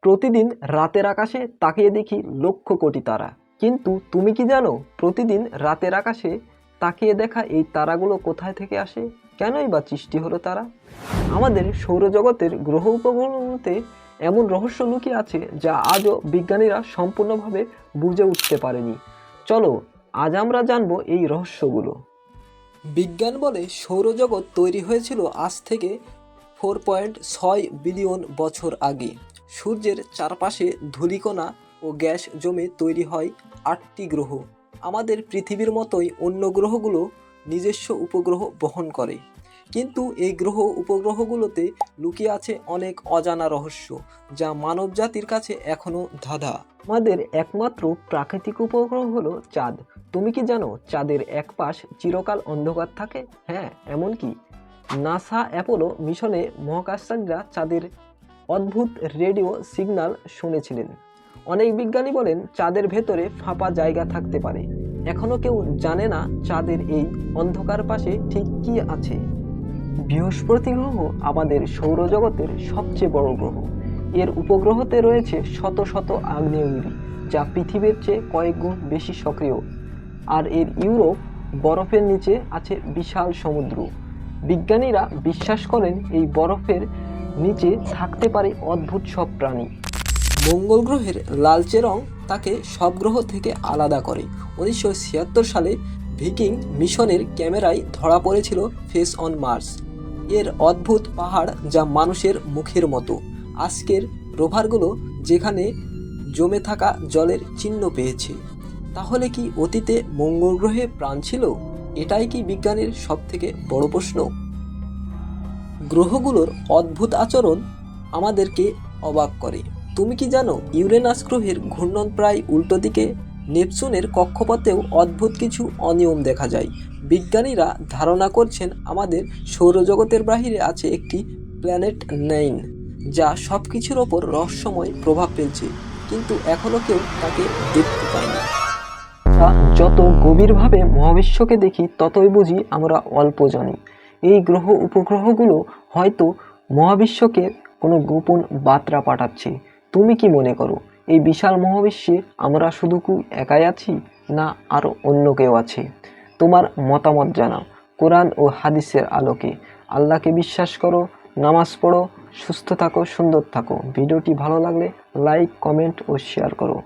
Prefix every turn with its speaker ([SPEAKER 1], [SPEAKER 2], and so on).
[SPEAKER 1] প্রতিদিন রাতের আকাশে তাকিয়ে দেখি লক্ষ কোটি তারা। কিন্তু তুমি কি জানো, প্রতিদিন রাতের আকাশে তাকিয়ে দেখা এই তারাগুলো কোথায় থেকে আসে? কেনই বা সৃষ্টি হলো তারা? আমাদের সৌরজগতের গ্রহ উপগ্রহতে এমন রহস্য লুকিয়ে আছে যা আজও বিজ্ঞানীরা সম্পূর্ণভাবে বুঝে উঠতে পারেনি। চলো, আজ আমরা জানব এই রহস্যগুলো। বিজ্ঞান বলে সৌরজগৎ তৈরি হয়েছিল আজ থেকে ফোর পয়েন্ট ছয় বিলিয়ন বছর আগে। সূর্যের চারপাশে ধূলিকণা ও গ্যাস জমে তৈরি হয় আটটি গ্রহ। আমাদের পৃথিবীর মতোই অন্য গ্রহগুলো নিজস্ব উপগ্রহ বহন করে। কিন্তু এই গ্রহ উপগ্রহগুলোতে লুকিয়ে আছে অনেক অজানা রহস্য, যা মানব জাতির কাছে এখনও ধাঁধা। আমাদের একমাত্র প্রাকৃতিক উপগ্রহ হলো চাঁদ। তুমি কি জানো চাঁদের এক পাশ চিরকাল অন্ধকার থাকে? হ্যাঁ এমনকি নাসা অ্যাপোলো মিশনে মহাকাশচারীরা চাঁদের অদ্ভুত রেডিও সিগন্যাল শুনেছিলেন। অনেক বিজ্ঞানী বলেন, চাঁদের ভেতরে ফাঁপা জায়গা থাকতে পারে। এখনও কেউ জানে না চাঁদের এই অন্ধকার পাশে ঠিক কী আছে। বৃহস্পতি গ্রহ আমাদের সৌরজগতের সবচেয়ে বড় গ্রহ। এর উপগ্রহতে রয়েছে শত শত আগ্নেয়গিরি, যা পৃথিবীর চেয়ে কয়েক গুণ বেশি সক্রিয়। আর এর ইউরোপ বরফের নিচে আছে বিশাল সমুদ্র। বিজ্ঞানীরা বিশ্বাস করেন, এই বরফের নিচে থাকতে পারে অদ্ভুত সব প্রাণী। মঙ্গল গ্রহের লালচে রং তাকে সব গ্রহ থেকে আলাদা করে। উনিশশো ছিয়াত্তর সালে ভিকিং মিশনের ক্যামেরায় ধরা পড়েছিল ফেস অন মার্স। এর অদ্ভুত পাহাড় যা মানুষের মুখের মতো। আজকের রোভারগুলো যেখানে জমে থাকা জলের চিহ্ন পেয়েছে। তাহলে কি অতীতে মঙ্গল গ্রহে প্রাণ ছিল? এটাই কি বিজ্ঞানের সবথেকে বড় প্রশ্ন? গ্রহগুলোর অদ্ভুত আচরণ আমাদেরকে অবাক করে। তুমি কি জানো, ইউরেনাস গ্রহের ঘূর্ণন প্রায় উল্টো দিকে, নেপচুনের কক্ষপথেও অদ্ভুত কিছু অনিয়ম দেখা যায়। বিজ্ঞানীরা ধারণা করছেন আমাদের সৌরজগতের বাহিরে আছে একটি প্ল্যানেট নাইন, যা সব কিছুর ওপর রহস্যময় প্রভাব ফেলছে, কিন্তু এখনও কেউ তাকে দেখতে পায়নি। যত গভীরভাবে মহাবিশ্বকে দেখি, ততই বুঝি আমরা অল্প জানি এই গ্রহ উপগ্রহগুলো হয়তো মহাবিশ্বকে কোনো গোপন বার্তা পাঠাচ্ছে। তুমি কি মনে করো, এই বিশাল মহাবিশ্বে আমরা শুধু কি একাই আছি না আরও অন্য কেউ আছে? তোমার মতামত জানাও কোরআন ও হাদিসের আলোকে। আল্লাহকে বিশ্বাস করো, নামাজ পড়ো, সুস্থ থাকো, সুন্দর থাকো। ভিডিওটি ভালো লাগলে লাইক, কমেন্ট ও শেয়ার করো।